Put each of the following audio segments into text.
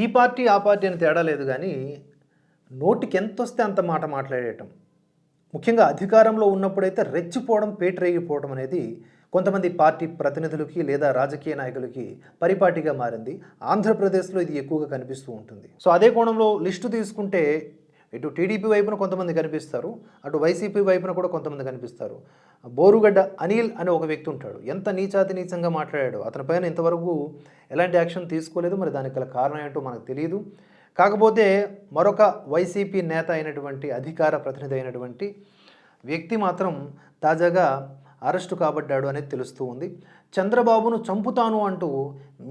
ఈ పార్టీ ఆ పార్టీ అని తేడా లేదు కానీ నోటికి ఎంత వస్తే అంత మాట మాట్లాడేయటం. ముఖ్యంగా అధికారంలో ఉన్నప్పుడైతే రెచ్చిపోవడం పేటరేగిపోవడం అనేది కొంతమంది పార్టీ ప్రతినిధులకి లేదా రాజకీయ నాయకులకి పరిపాటిగా మారింది. ఆంధ్రప్రదేశ్లో ఇది ఎక్కువగా కనిపిస్తూ ఉంటుంది. సో అదే కోణంలో లిస్టు తీసుకుంటే ఇటు టీడీపీ వైపున కొంతమంది కనిపిస్తారు అటు వైసీపీ వైపున కూడా కొంతమంది కనిపిస్తారు. బోరుగడ్డ అనిల్ అనే ఒక వ్యక్తి ఉంటాడు. ఎంత నీచాతి నీచంగా మాట్లాడాడు అతని పైన ఇంతవరకు ఎలాంటి యాక్షన్ తీసుకోలేదు. మరి దానికి గల కారణం ఏంటో మనకు తెలియదు కాకపోతే మరొక వైసీపీ నేత అయినటువంటి అధికార ప్రతినిధి అయినటువంటి వ్యక్తి మాత్రం తాజాగా అరెస్టు కాబడ్డాడు అనేది తెలుస్తూ ఉంది. చంద్రబాబును చంపుతాను అంటూ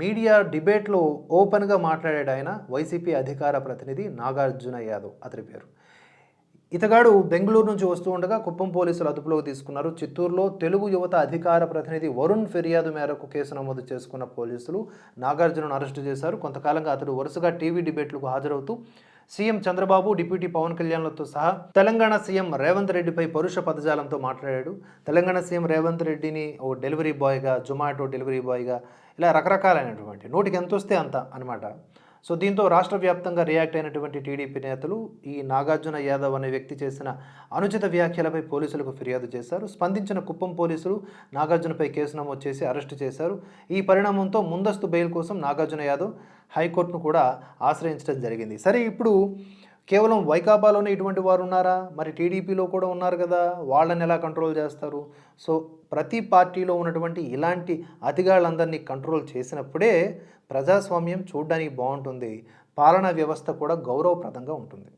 మీడియా డిబేట్లో ఓపెన్గా మాట్లాడాడు ఆయన వైసీపీ అధికార ప్రతినిధి నాగార్జున యాదవ్ అతని పేరు. ఇతగాడు బెంగళూరు నుంచి వస్తూ ఉండగా కుప్పం పోలీసులు అదుపులోకి తీసుకున్నారు. చిత్తూరులో తెలుగు యువత అధికార ప్రతినిధి వరుణ్ ఫిర్యాదు మేరకు కేసు నమోదు చేసుకున్న పోలీసులు నాగార్జునను అరెస్టు చేశారు. కొంతకాలంగా అతడు వరుసగా టీవీ డిబేట్లకు హాజరవుతూ సీఎం చంద్రబాబు డిప్యూటీ పవన్ కళ్యాణ్లతో సహా తెలంగాణ సీఎం రేవంత్ రెడ్డిపై పరుష పదజాలంతో మాట్లాడాడు. తెలంగాణ సీఎం రేవంత్ రెడ్డిని ఓ డెలివరీ బాయ్గా జొమాటో డెలివరీ బాయ్గా ఇలా రకరకాలైనటువంటి నోటికి ఎంత వస్తే అంత అనమాట సో దీంతో రాష్ట్ర వ్యాప్తంగా రియాక్ట్ అయినటువంటి టీడీపీ నేతలు ఈ నాగార్జున యాదవ్ అనే వ్యక్తి చేసిన అనుచిత వ్యాఖ్యలపై పోలీసులకు ఫిర్యాదు చేశారు. స్పందించిన కుప్పం పోలీసులు నాగార్జునపై కేసు నమోదు చేసి అరెస్టు చేశారు. ఈ పరిణామంతో ముందస్తు బెయిల్ కోసం నాగార్జున యాదవ్ హైకోర్టును కూడా ఆశ్రయించడం జరిగింది. సరే ఇప్పుడు కేవలం వైకాపాలోనే ఇటువంటి వారు ఉన్నారా? మరి టీడీపీలో కూడా ఉన్నారు కదా వాళ్ళని ఎలా కంట్రోల్ చేస్తారు? సో ప్రతి పార్టీలో ఉన్నటువంటి ఇలాంటి అతిగాళ్ళందరినీ కంట్రోల్ చేసినప్పుడే ప్రజాస్వామ్యం చూడడానికి బాగుంటుంది. పాలనా వ్యవస్థ కూడా గౌరవప్రదంగా ఉంటుంది.